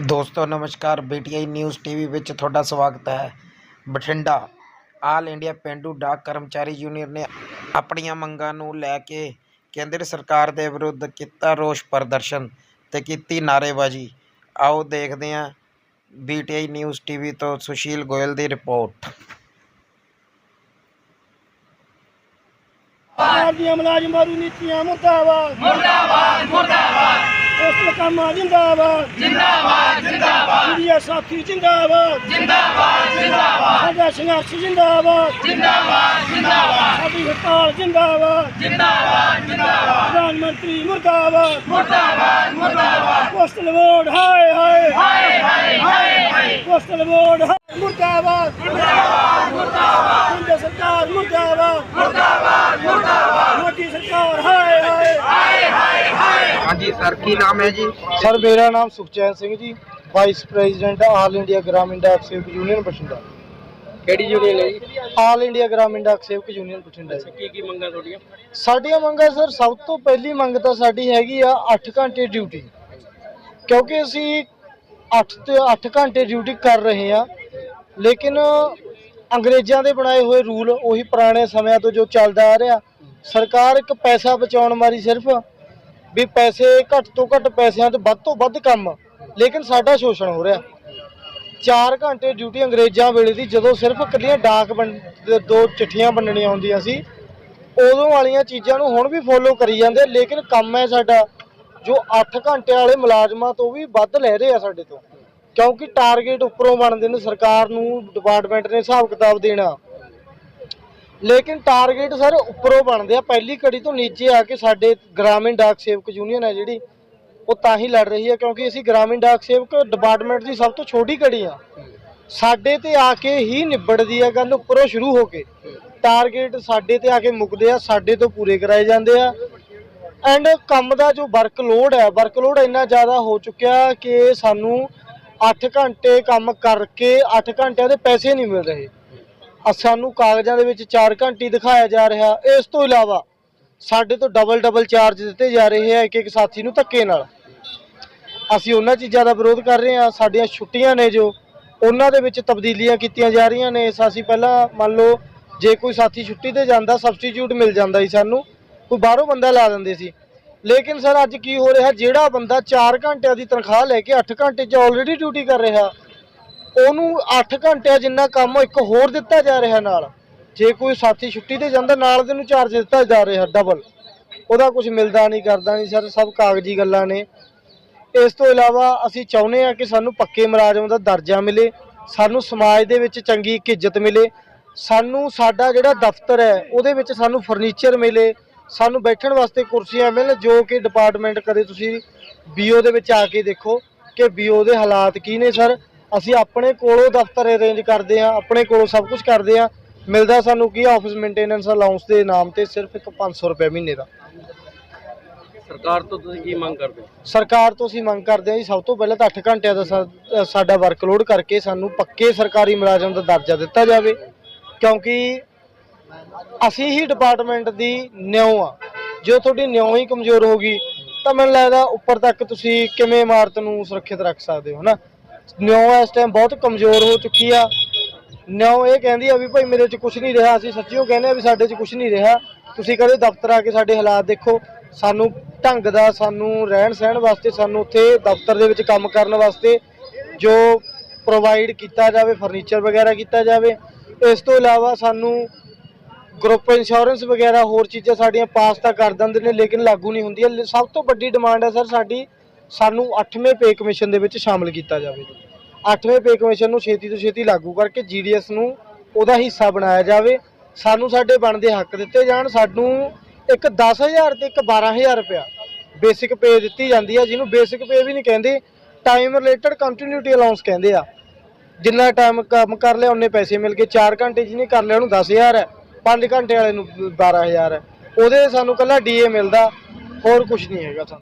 ਦੋਸਤੋ, ਨਮਸਕਾਰ। ਬੀਟੀਆਈ news TV ਵਿੱਚ ਤੁਹਾਡਾ ਸਵਾਗਤ ਹੈ। ਬਠਿੰਡਾ, ਆਲ ਇੰਡੀਆ ਪੇਂਡੂ ਡਾਕ ਕਰਮਚਾਰੀ ਯੂਨੀਅਨ ਨੇ ਆਪਣੀਆਂ ਮੰਗਾਂ ਨੂੰ ਲੈ ਕੇ ਕੇਂਦਰ ਸਰਕਾਰ ਦੇ ਵਿਰੁੱਧ ਕੀਤਾ ਰੋਸ ਪ੍ਰਦਰਸ਼ਨ ਤੇ ਕੀਤੀ ਨਾਅਰੇਬਾਜ਼ੀ। ਆਓ ਦੇਖਦੇ ਹਾਂ ਬੀਟੀਆਈ ਨਿਊਜ਼ ਟੀਵੀ ਤੋਂ ਸੁਸ਼ੀਲ ਗੋਇਲ ਦੀ ਰਿਪੋਰਟ। ਸਰਕਾਰ ਦੀਆਂ ਮੁਲਾਜ਼ਮਾਂ ਦੀ ਨੀਤੀਆਂ, ਮੁਰਦਾਬਾਦ! ਮੁਰਦਾਬਾਦ! ਮੁਰਦਾਬਾਦ! ਉਸ ਕੰਮਾਂ ਜਿੰਦਾਬਾਦ। ਜਿੰਦਾਬਾਦ ਜਿੰਦਾਬਾਦ। ਮੀਡੀਆ ਸਾਥੀ ਜਿੰਦਾਬਾਦ। ਜਿੰਦਾਬਾਦ ਜਿੰਦਾਬਾਦ। ਸਾਡਾ ਸੰਘਰਸ਼ ਜਿੰਦਾਬਾਦ। ਜਿੰਦਾਬਾਦ ਜਿੰਦਾਬਾਦ। ਸਾਡੀ ਹੜਤਾਲ ਜਿੰਦਾਬਾਦ। ਜਿੰਦਾਬਾਦ ਜਿੰਦਾਬਾਦ। ਪ੍ਰਧਾਨ ਮੰਤਰੀ ਮੁਰਦਾਬਾਦ। ਮੁਰਦਾਬਾਦ ਮੁਰਦਾਬਾਦ। ਪੋਸਟਲ ਵੋਟ ਹਾਏ ਹਾਏ। ਹਾਏ ਹਾਏ ਹਾਏ ਪੋਸਟਲ ਵੋਟ ਹਾਏ ਮੁਰਦਾਬਾਦ। ਮੁਰਦਾਬਾਦ ਮੁਰਦਾਬਾਦ। ਸਰਕਾਰ ਮੁਰਦਾਬਾਦ ਮੋਦੀ ਸਰਕਾਰ ਹਾਏ ਹਾਏ ਹਾਂਜੀ ਸਰ ਕੀ ਨਾਮ ਹੈ ਜੀ? ਸਰ ਮੇਰਾ ਨਾਮ Sukhchain Singh ji vice president all India Gramin Dak Sevak union Bathinda. ਕਿਹੜੀ ਯੂਨੀਅਨ ਹੈ ਜੀ? ਆਲ ਇੰਡੀਆ ਗ੍ਰਾਮੀਣ ਡਾਕ ਸੇਵਕ ਯੂਨੀਅਨ ਬਠਿੰਡਾ ਜੀ। ਕੀ ਕੀ ਮੰਗਾਂ ਤੁਹਾਡੀਆਂ? ਸਾਡੀਆਂ ਮੰਗਾਂ ਸਰ ਸਭ ਤੋਂ ਪਹਿਲੀ ਮੰਗ ਤਾਂ ਸਾਡੀ ਹੈਗੀ ਆ 8 ਘੰਟੇ ਡਿਊਟੀ ਕਿਉਂਕਿ ਅਸੀਂ 8 ਤੇ 8 ਘੰਟੇ ਡਿਊਟੀ ਕਰ ਰਹੇ ਆ ਲੇਕਿਨ ਅੰਗਰੇਜ਼ਾਂ ਦੇ ਬਣਾਏ ਹੋਏ ਰੂਲ ਉਹੀ ਪੁਰਾਣੇ ਸਮਿਆਂ ਤੋਂ ਜੋ ਚੱਲਦਾ ਆ ਰਿਹਾ। ਸਰਕਾਰ ਇੱਕ ਪੈਸਾ ਬਚਾਉਣ ਮਾਰੀ ਸਿਰਫ ਵੀ ਪੈਸੇ ਘੱਟ ਤੋਂ ਘੱਟ ਪੈਸਿਆਂ 'ਚ ਵੱਧ ਤੋਂ ਵੱਧ ਕੰਮ। ਲੇਕਿਨ ਸਾਡਾ ਸ਼ੋਸ਼ਣ ਹੋ ਰਿਹਾ। 4 ਘੰਟੇ ਡਿਊਟੀ ਅੰਗਰੇਜ਼ਾਂ ਵੇਲੇ ਦੀ ਜਦੋਂ ਸਿਰਫ ਇਕੱਲੀਆਂ ਡਾਕ ਵੰਡ ਦੋ ਚਿੱਠੀਆਂ ਵੰਡਣੀਆਂ ਹੁੰਦੀਆਂ ਸੀ, ਉਦੋਂ ਵਾਲੀਆਂ ਚੀਜ਼ਾਂ ਨੂੰ ਹੁਣ ਵੀ ਫੋਲੋ ਕਰੀ ਜਾਂਦੇ ਲੇਕਿਨ ਕੰਮ ਹੈ ਸਾਡਾ, ਜੋ 8 ਘੰਟੇ ਵਾਲੇ ਮੁਲਾਜ਼ਮਾਂ ਤੋਂ ਵੀ ਵੱਧ ਲੈ ਰਹੇ ਆ ਸਾਡੇ ਤੋਂ। ਕਿਉਂਕਿ ਟਾਰਗੇਟ ਉੱਪਰੋਂ ਬਣਦੇ ਨੇ ਸਰਕਾਰ ਨੂੰ ਡਿਪਾਰਟਮੈਂਟ ਨੇ ਹਿਸਾਬ ਕਿਤਾਬ ਦੇਣਾ। ਲੇਕਿਨ ਟਾਰਗੇਟ ਸਰ ਉੱਪਰੋਂ ਬਣਦੇ ਆ। ਪਹਿਲੀ ਕੜੀ ਤੋਂ ਨੀਚੇ ਆ ਕੇ ਸਾਡੇ ਗ੍ਰਾਮੀਣ ਡਾਕ ਸੇਵਕ ਯੂਨੀਅਨ ਹੈ ਜਿਹੜੀ, ਉਹ ਤਾਂ ਹੀ ਲੜ ਰਹੀ ਹੈ ਕਿਉਂਕਿ ਅਸੀਂ ਗ੍ਰਾਮੀਣ ਡਾਕ ਸੇਵਕ ਡਿਪਾਰਟਮੈਂਟ ਦੀ ਸਭ ਤੋਂ ਛੋਟੀ ਕੜੀ ਆ। ਸਾਡੇ ਤੇ ਆ ਕੇ ਹੀ ਨਿਬੜਦੀ ਆ ਗੱਲ ਉੱਪਰੋਂ ਸ਼ੁਰੂ ਹੋ ਕੇ। ਟਾਰਗੇਟ ਸਾਡੇ ਤੇ ਆ ਕੇ ਮੁੱਕਦੇ ਆ, ਸਾਡੇ ਤੋਂ ਪੂਰੇ ਕਰਾਏ ਜਾਂਦੇ ਆ। ਐਂਡ ਕੰਮ ਦਾ ਜੋ ਵਰਕਲੋਡ ਹੈ ਵਰਕਲੋਡ ਇੰਨਾ ਜ਼ਿਆਦਾ ਹੋ ਚੁੱਕਿਆ ਕਿ ਸਾਨੂੰ 8 ਘੰਟੇ ਕੰਮ ਕਰਕੇ 8 ਘੰਟਿਆਂ ਦੇ ਪੈਸੇ ਨਹੀਂ ਮਿਲ ਰਹੇ। ਸਾਨੂੰ ਕਾਗਜ਼ਾਂ ਦੇ ਵਿੱਚ 4 ਘੰਟੇ ਦਿਖਾਇਆ ਜਾ ਰਿਹਾ। ਇਸ ਤੋਂ ਇਲਾਵਾ ਸਾਡੇ ਤੋਂ ਡਬਲ ਡਬਲ ਚਾਰਜ ਦਿੱਤੇ ਜਾ ਰਹੇ ਹੈ ਇੱਕ ਇੱਕ ਸਾਥੀ ਨੂੰ ਧੱਕੇ ਨਾਲ। ਅਸੀਂ ਉਹਨਾਂ ਚੀਜ਼ਾਂ ਦਾ ਵਿਰੋਧ ਕਰ ਰਹੇ ਹਾਂ। ਸਾਡੀਆਂ ਛੁੱਟੀਆਂ ਨੇ ਜੋ, ਉਹਨਾਂ ਦੇ ਵਿੱਚ ਤਬਦੀਲੀਆਂ ਕੀਤੀਆਂ ਜਾ ਰਹੀਆਂ ਨੇ। ਅਸੀਂ ਪਹਿਲਾਂ ਮੰਨ ਲਓ, ਜੇ ਕੋਈ ਸਾਥੀ ਛੁੱਟੀ ਤੇ ਜਾਂਦਾ ਸਬਸਟੀਟਿਊਟ ਮਿਲ ਜਾਂਦਾ ਸੀ ਸਾਨੂੰ, ਕੋਈ ਬਾਹਰੋਂ ਬੰਦਾ ਲਾ ਦਿੰਦੇ ਸੀ। ਲੇਕਿਨ ਸਰ ਅੱਜ ਕੀ ਹੋ ਰਿਹਾ? ਜਿਹੜਾ ਬੰਦਾ 4 ਘੰਟਿਆਂ ਦੀ ਤਨਖਾਹ ਲੈ ਕੇ 8 ਘੰਟੇ 'ਚ ਆਲਰੇਡੀ ਡਿਊਟੀ ਕਰ ਰਿਹਾ ਉਹਨੂੰ 8 ਘੰਟਿਆਂ ਜਿੰਨਾ ਕੰਮ ਇੱਕ ਹੋਰ ਦਿੱਤਾ ਜਾ ਰਿਹਾ ਨਾਲ। ਜੇ ਕੋਈ ਸਾਥੀ ਛੁੱਟੀ ਤੇ ਜਾਂਦਾ, ਨਾਲ ਦੇ ਨੂੰ ਚਾਰਜ ਦਿੱਤਾ ਜਾ ਰਿਹਾ ਡਬਲ ਉਹਦਾ ਕੁਝ ਮਿਲਦਾ ਨਹੀਂ, ਕਰਦਾ ਨਹੀਂ, ਸਰ, ਸਭ ਕਾਗਜ਼ੀ ਗੱਲਾਂ ਨੇ। ਇਸ ਤੋਂ ਇਲਾਵਾ ਅਸੀਂ ਚਾਹੁੰਦੇ ਹਾਂ ਕਿ ਸਾਨੂੰ ਪੱਕੇ ਮੁਲਾਜ਼ਮ ਦਾ ਦਰਜਾ ਮਿਲੇ, ਸਾਨੂੰ ਸਮਾਜ ਦੇ ਵਿੱਚ ਚੰਗੀ ਇੱਕ ਇੱਜ਼ਤ ਮਿਲੇ, ਸਾਨੂੰ ਸਾਡਾ ਜਿਹੜਾ ਦਫ਼ਤਰ ਹੈ, ਉਹਦੇ ਵਿੱਚ ਸਾਨੂੰ ਫਰਨੀਚਰ ਮਿਲੇ, ਸਾਨੂੰ ਬੈਠਣ ਵਾਸਤੇ ਕੁਰਸੀਆਂ ਮਿਲਣ, ਜੋ ਕਿ ਡਿਪਾਰਟਮੈਂਟ ਕਦੇ ਤੁਸੀਂ ਬੀਓ ਦੇ ਵਿੱਚ ਆ ਕੇ ਦੇਖੋ ਕਿ ਬੀਓ ਦੇ ਹਾਲਾਤ ਕੀ ਨੇ, ਸਰ। ਅਸੀਂ ਆਪਣੇ ਕੋਲੋਂ ਦਫ਼ਤਰ ਅਰੇਂਜ ਕਰਦੇ ਹਾਂ ਆਪਣੇ ਕੋਲੋਂ ਸਭ ਕੁਝ ਕਰਦੇ ਹਾਂ। ਮਿਲਦਾ ਸਾਨੂੰ ਕੀ ਆਫਿਸ ਮੇਨਟੇਨੈਂਸ ਅਲਾਉਂਸ ਦੇ ਨਾਮ ਤੇ ਸਿਰਫ ਇੱਕ 500 ਰੁਪਏ ਮਹੀਨੇ ਦਾ। ਸਰਕਾਰ ਤੋਂ ਤੁਸੀਂ ਕੀ ਮੰਗ ਕਰਦੇ ਹੋ? ਸਰਕਾਰ ਤੋਂ ਅਸੀਂ ਮੰਗ ਕਰਦੇ ਹਾਂ ਜੀ ਸਭ ਤੋਂ ਪਹਿਲਾਂ ਤਾਂ 8 ਘੰਟਿਆਂ ਦਾ ਸਾ- ਸਾਡਾ ਵਰਕਲੋਡ ਕਰਕੇ ਸਾਨੂੰ ਪੱਕੇ ਸਰਕਾਰੀ ਮੁਲਾਜ਼ਮ ਦਾ ਦਰਜਾ ਦਿੱਤਾ ਜਾਵੇ। ਕਿਉਂਕਿ ਅਸੀਂ ਹੀ ਡਿਪਾਰਟਮੈਂਟ ਦੀ ਨਿਉ ਆ। ਜੋ ਤੁਹਾਡੀ ਨਿਉ ਹੀ ਕਮਜ਼ੋਰ ਹੋ ਗਈ ਤਾਂ ਮੈਨੂੰ ਲੱਗਦਾ ਉੱਪਰ ਤੱਕ ਤੁਸੀਂ ਕਿਵੇਂ ਇਮਾਰਤ ਨੂੰ ਸੁਰੱਖਿਅਤ ਰੱਖ ਸਕਦੇ ਹੋ ਨਾ ਨਿਉ ਇਸ ਟਾਈਮ ਬਹੁਤ ਕਮਜ਼ੋਰ ਹੋ ਚੁੱਕੀ ਆ। ਨਿਉ ਇਹ ਕਹਿੰਦੀ ਆ ਵੀ ਭਾਈ ਮੇਰੇ 'ਚ ਕੁਝ ਨਹੀਂ ਰਿਹਾ, ਅਸੀਂ ਸੱਚੀਓ ਕਹਿੰਦੇ ਆ ਵੀ ਸਾਡੇ 'ਚ ਕੁਝ ਨਹੀਂ ਰਿਹਾ। ਤੁਸੀਂ ਕਦੇ ਦਫ਼ਤਰ ਆ ਕੇ ਸਾਡੇ ਹਾਲਾਤ ਦੇਖੋ, ਸਾਨੂੰ ਢੰਗ ਦਾ, ਸਾਨੂੰ ਰਹਿਣ ਸਹਿਣ ਵਾਸਤੇ, ਸਾਨੂੰ ਉੱਥੇ ਦਫ਼ਤਰ ਦੇ ਵਿੱਚ ਕੰਮ ਕਰਨ ਵਾਸਤੇ ਜੋ ਪ੍ਰੋਵਾਈਡ ਕੀਤਾ ਜਾਵੇ ਫਰਨੀਚਰ ਵਗੈਰਾ ਕੀਤਾ ਜਾਵੇ, ਇਸ ਤੋਂ ਇਲਾਵਾ ਸਾਨੂੰ ਗਰੁੱਪ ਇੰਸ਼ੋਰੈਂਸ ਵਗੈਰਾ ਹੋਰ ਚੀਜ਼ਾਂ ਸਾਡੀਆਂ ਪਾਸ ਤਾਂ ਕਰ ਦਿੰਦੇ ਨੇ, ਲੇਕਿਨ ਲਾਗੂ ਨਹੀਂ ਹੁੰਦੀਆਂ। ਸਭ ਤੋਂ ਵੱਡੀ ਡਿਮਾਂਡ ਹੈ ਸਰ ਸਾਡੀ ਸਾਨੂੰ 8ਵੇਂ ਪੇ ਕਮਿਸ਼ਨ ਦੇ ਵਿੱਚ ਸ਼ਾਮਲ ਕੀਤਾ ਜਾਵੇ। 8ਵੇਂ ਪੇ ਕਮਿਸ਼ਨ ਨੂੰ ਛੇਤੀ ਤੋਂ ਛੇਤੀ ਲਾਗੂ ਕਰਕੇ ਜੀਡੀਐਸ ਨੂੰ ਉਹਦਾ ਹਿੱਸਾ ਬਣਾਇਆ ਜਾਵੇ। ਸਾਨੂੰ ਸਾਡੇ ਬਣਦੇ ਹੱਕ ਦਿੱਤੇ ਜਾਣ। ਸਾਨੂੰ ਇੱਕ 10000 ਤੇ ਇੱਕ 12000 ਰੁਪਇਆ ਬੇਸਿਕ ਪੇ ਦਿੱਤੀ ਜਾਂਦੀ ਹੈ ਜਿਹਨੂੰ ਬੇਸਿਕ ਪੇ ਵੀ ਨਹੀਂ ਕਹਿੰਦੇ ਟਾਈਮ ਰਿਲੇਟਡ ਕੰਟੀਨਿਊਟੀ ਅਲਾਉਂਸ ਕਹਿੰਦੇ ਆ। ਜਿੰਨਾ ਟਾਈਮ ਕੰਮ ਕਰ ਲਿਆ, ਉਹਨੇ ਪੈਸੇ ਮਿਲ ਗਏ। 4 ਘੰਟੇ ਜਿਹਨੇ ਕਰ ਲਿਆ, ਉਹਨੂੰ 10000 ਹੈ। 5 ਘੰਟੇ ਵਾਲੇ ਨੂੰ 12000 ਹੈ। ਉਹਦੇ ਸਾਨੂੰ ਕੱਲਾ ਡੀਏ ਮਿਲਦਾ, ਹੋਰ ਕੁਝ ਨਹੀਂ ਹੈਗਾ ਸਾਨੂੰ।